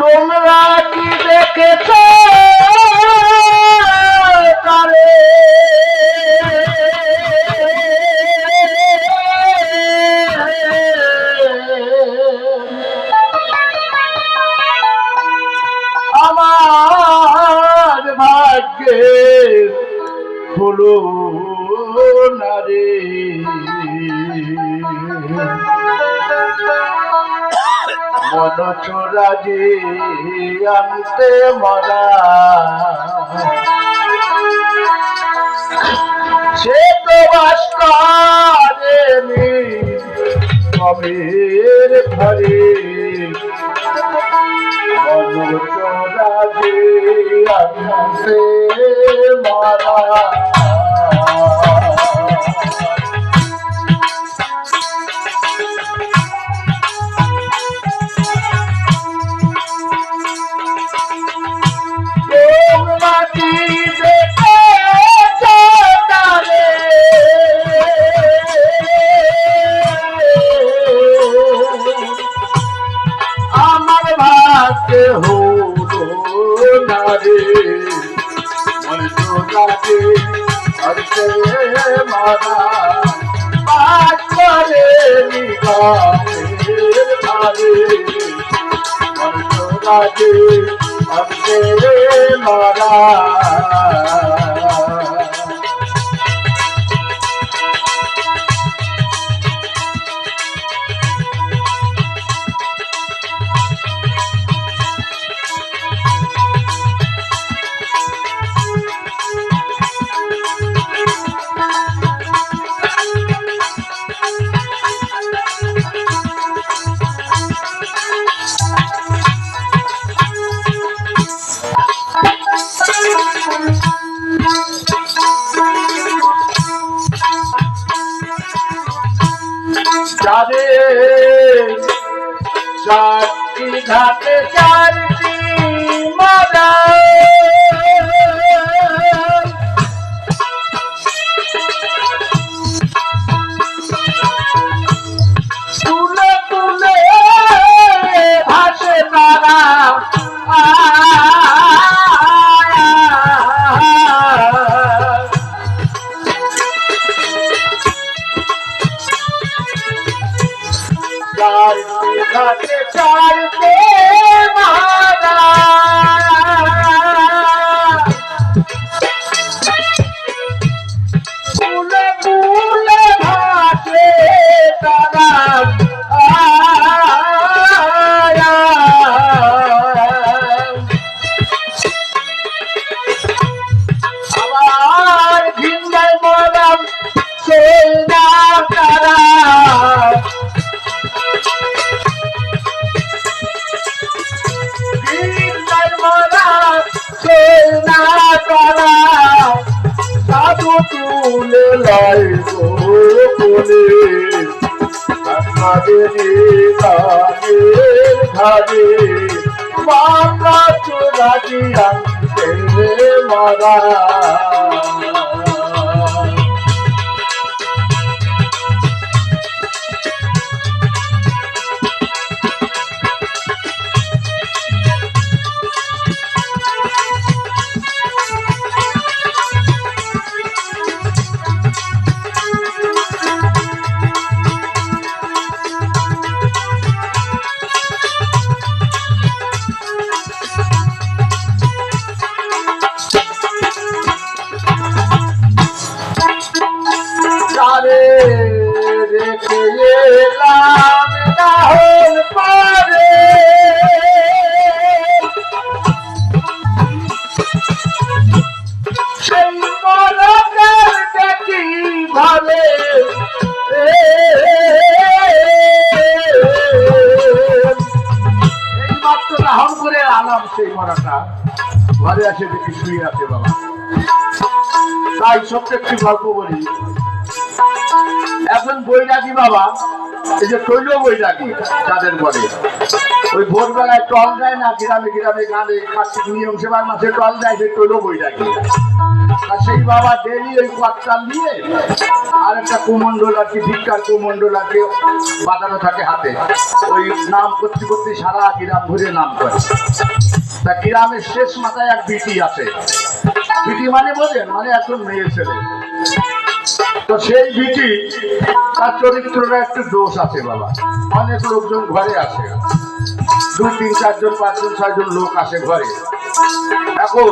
তোমরা কি দেখেছ তারে আমার ভাগ্যে হলো না রে। মন চোরা যে আনতে মরা। সে তো বাস করে কবের ঘরে। মন চোরা যে আনতে মরা। মারা পাঁচ করে মারা ঘাটে চারটি চারটে ঘাটে গো বলে আমাদের গানের ধারে বাংলা চোরাটি মারা আলাম সেই মরাটা। ঘরে আছে দেখি শুয়ে আছে বাবা। তাই সত্যি একটি গল্প বলি। এখন বৈরাগী বাবা, এই যে তৈল বৈরাগী তাদের পরে ওই ভোরবেলায় টল দেয় না, গ্রামে গ্রামে গানে কার্তিক নিয়ম সেবার মাসে টল দেয় সে তৈল বৈরাগী। আর সেই বাবা ডেলি ওই পাতকাল নিয়ে আর একটা কুমন্ডল আর কি ভিক্ষার কুমন্ডল আর কি বাঁধানো থাকে হাতে। ওই নাম করতে করতে সারা গ্রাম ঘুরে নাম করে। তা গ্রামের শেষ মাথায় এক বিটি আছে। বিটি মানে বোঝেন মানে একজন মেয়ে ছেলে। তো সেই বিটি তার চরিত্রটা একটু দোষ আছে বাবা। অনেক লোকজন ঘরে আসে। দুই তিন, চারজন, পাঁচজন, ছয়জন লোক আসে ঘরে। এখন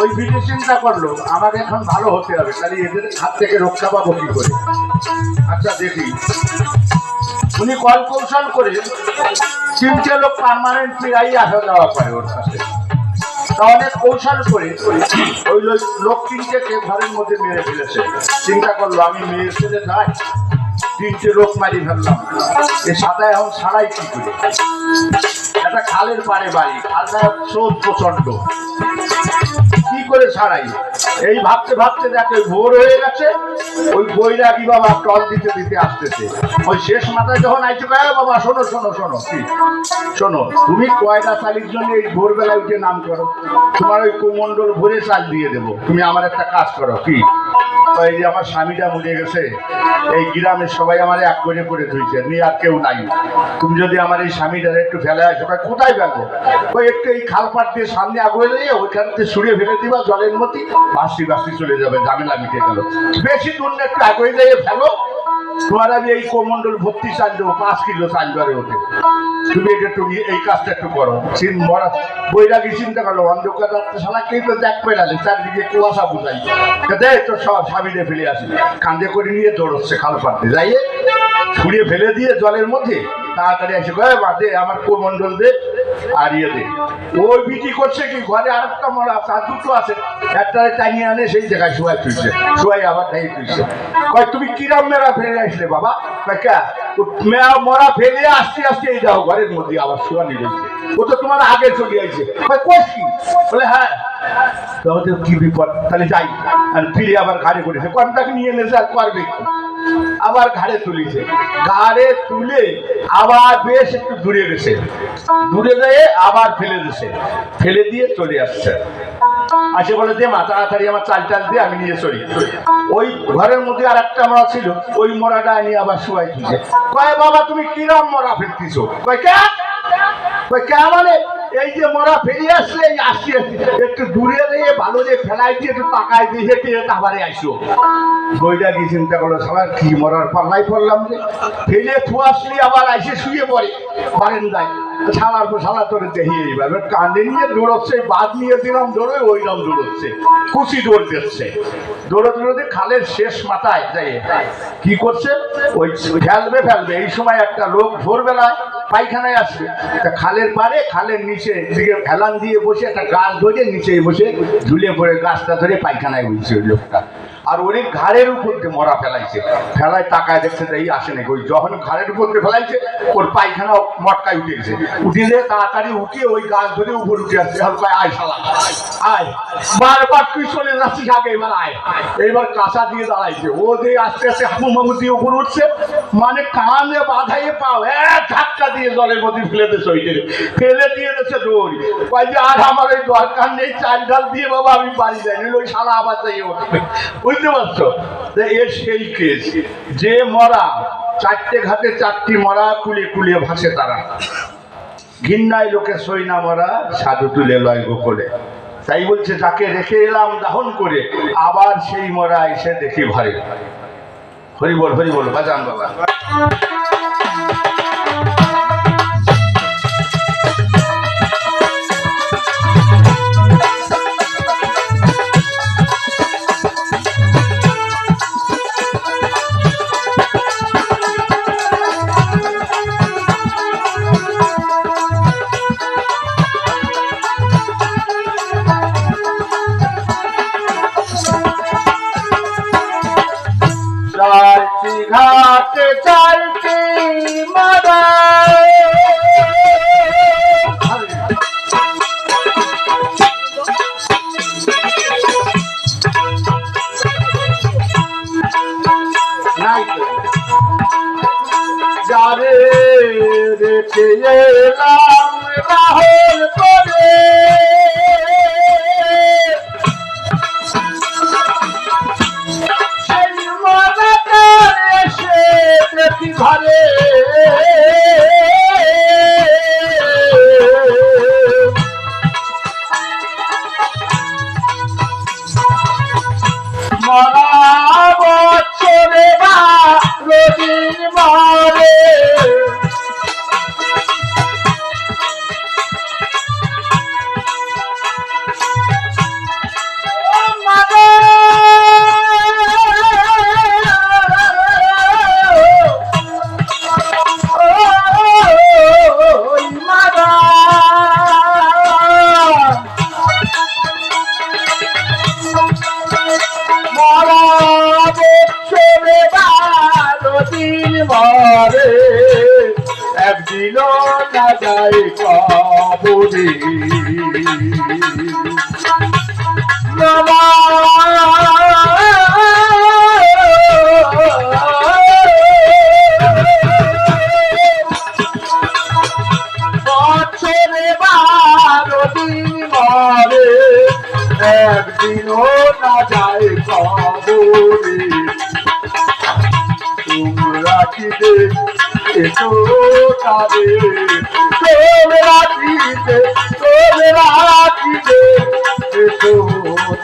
ওই বিটি চিন্তা করল আমাকে এখন ভালো হতে হবে, তাহলে এদের হাত থেকে রক্ষা পাবো কি করে? আচ্ছা দেখি। উনি কল কৌশল করে তিনটে লোক পারমানেন্ট ফিরাই আসা যাওয়া করে ওর কাছে। তা অনেক কৌশল করে ওই লোক- লোক তিনটেকে ঘরের মধ্যে মেরে ফেলেছে। চিন্তা করল, আমি মেয়ের ছেলে নাই তিনটে লোক মারি ফেললাম। এ সাদা এখন সারাই কি করে? একটা খালের পাড়ে বাড়ি, খালটা স্রোত প্রচণ্ড কি করে ছাড়াই এই ভাবতে ভাবতে দেখে ভোর হয়ে গেছে, ওই বৈরাগী বাবা টল দিতে দিতে আসতেছে। ওই শেষ মাথায় যখন আইছে কয় বাবা? শোনো শোনো শোনো, কি? শোনো, তুমি কয়টা চালির জন্য এই ভোরবেলায় উঠে নাম করো? তোমার ওই কুমন্ডল ভরে চাল দিয়ে দেবো। তুমি আমার একটা কাজ করো, কি? এই যে আমার স্বামীটা মরে গেছে, এই গ্রামের সবাই আমার এক করে করে ধুইছে নিয়ে আর কেউ নাই। তুমি যদি আমার এই স্বামীটার একটু ফেলে আসো কোথায় ফেলব? ওই একটু এই খাল পাট দিয়ে সামনে আগুয়ে দিয়ে ওইখান থেকে সুরে ফেলে দিবা জলের মধ্যে বাসি বাসি চলে যাবে ঝামেলা মিটে গেল। বেশি দূর না আগুয়ে দিয়ে ফেলো। তোমার আমি এই কোমন্ডল ভর্তি চাল দেবো পাঁচ কিলো চাল ধরে ওঠে। তুমি এটা একটু এই কাজটা একটু করো। চিন মরা বৈরাগী চিন্তা করল অন্ধকার রাত্রে সালা কেউ তো না যে চারদিকে কুয়াশা বুঝাই। দেখ তো সব স্বামীরে ফেলে আসি। কান্দে করে নিয়ে দৌড়চ্ছে খাল পাড়তে যাইয়ে ছুঁড়ে ফেলে দিয়ে জলের মধ্যে তাড়াতাড়ি এসে কয়ে বা দে আমার কোমন্ডল দে? আর ইয়ে দে। ওই বিটি করছে কি? ঘরে আর একটা মরা তার দুটো আছে। একটা টাঙিয়ে আনে, সেই জায়গায় শুয়াই তুলছে। শুয়াই আবার টাঙিয়ে তুলছে। কয়, তুমি কিরাম মেরা ফেলে আসলে বাবা? কে? মরা ফেলে আসতে আসতে এই যাও ঘরের মধ্যে আবার শুয়া নিয়ে ও তো তোমার আগে চলে কয় কোষ বলে হ্যাঁ। তাহলে কি বিপদ? তাহলে যাই। আর ফিরে আবার ঘাড়ে করেছে। কন্টাক্ট নিয়ে এনেছে আর করবে? আবার ঘাড়ে তুলেছে। ঘাড়ে তুলে আবার বেশ একটু দূরে গেছে। দূরে যেয়ে আবার ফেলে দিছে। ফেলে দিয়ে চলে আসছে। আসে বলে, দে মা, তাড়াতাড়ি আমার চাল টাল দিয়ে আমি নিয়ে চলি। ওই ঘরের মধ্যে আর একটা মরা ছিল। ওই মরাটা নিয়ে আবার শুয়াই তুলছে কয়, বাবা, তুমি কিরম মরা ফেলতিছো? কয়, কে? কয়, কে মানে? এই যে মরা ফেরিয়ে আসলে, এই আসছি। একটু দূরে দিয়ে ভালো যে ফেলাই দিয়ে একটু তাকায় দিয়ে হেঁটে আবারে আইসো বইটা কি চিন্তা করল সবার কি মরার পাল্লাই পড়লাম যে? ফেলে থু আসলি, আবার আইসে শুয়ে পড়ে। বারেন্দায় ছাড়ার পর ছাড়া তোরে দেখিয়ে এবার কান্দে নিয়ে দৌড়চ্ছে, বাদ নিয়ে দিলাম দৌড়ে, ওইরকম দৌড়চ্ছে। কুচি দৌড় দিচ্ছে। দৌড়ে দৌড়তে খালের শেষ মাথায়, যাই। কি করছে? ওই ফেলবে ফেলবে। এই সময় একটা লোক ভোরবেলায় পায়খানায় আসবে একটা খালের পারে খালের নিচে দিকে ফেলান দিয়ে বসে, একটা গাছ ধরে নিচে বসে ঝুলে পড়ে গাছটা ধরে পায়খানায় উঠছে লোকটা। আর ওর এই ঘাড়ের উপর দিয়ে মরা ফেলাইছে। ফেলায় তাকায় দেখছে এই আসে নাকি ওই যখন ঘাড়ের উপর দিয়ে ফেলাইছে, ওর পায়খানা মটকায় উঠে গেছে। উঠে দিয়ে তাড়াতাড়ি উঠে ওই গাছ ধরে উপর উঠে আসছে। আর কয়, আয় শালা। আয়। বারবার তুই চলে যাচ্ছিস আগে, এবার আয়। এইবার কাঁচা দিয়ে দাঁড়াইছে। ও যে আস্তে আস্তে হাবু মাবু দিয়ে উপর উঠছে মানে কানে বাধাইয়ে পাও। এক ধাক্কা দিয়ে জলের মধ্যে ফেলে দিয়েছে ওই। ফেলে দিয়ে দিয়েছে দৌড়ি। কয় যে, আর আমার ওই দরকার নেই, চাল ডাল দিয়ে বাবা আমি বাড়ি যাই ওই শালা আবার যাই উঠবে। বুঝতে এর সেই কেস যে মরা, চারটে ঘাটে চারটি মরা কুলে কুলে ভাসে তারা। ঘিন্নায় লোকে সই না মরা, সাধু তুলে লয় গোকলে। তাই বলছে তাকে রেখে এলাম দাহন করে, আবার সেই মরা এসে দেখি ঘরে। হরিবল হরিবল হরি বল, বাজান বাবা।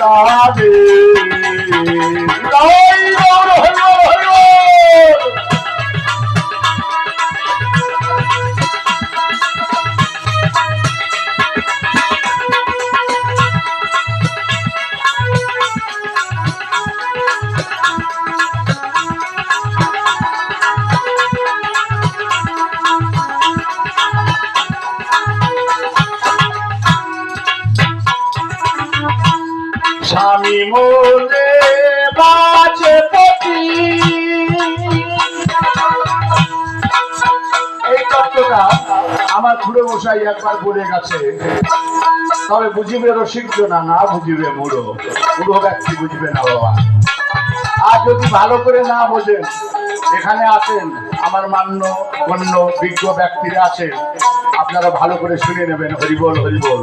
তারে স্বামী মোলে বাজে পতি। এই তত্ত্বটা আমার খুড়ো মশাই একবার বলে গেছে। তবে বুঝিবে রসিক না না বুঝিবে মুড়ো বুড়ো ব্যক্তি বুঝবে না বাবা। আর যদি ভালো করে না বোঝেন, এখানে আছেন আমার মান্য অন্য বিজ্ঞ ব্যক্তিরা আছেন। আপনারা ভালো করে শুনে নেবেন, হরিবল হরিবল।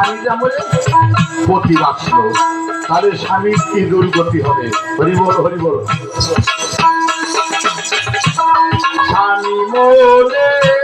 সেই স্বামীটা মরে পতি বাঁচলো তাহলে স্বামীর কি দুর্গতি হবে হরিবল হরিবল স্বামী মোলে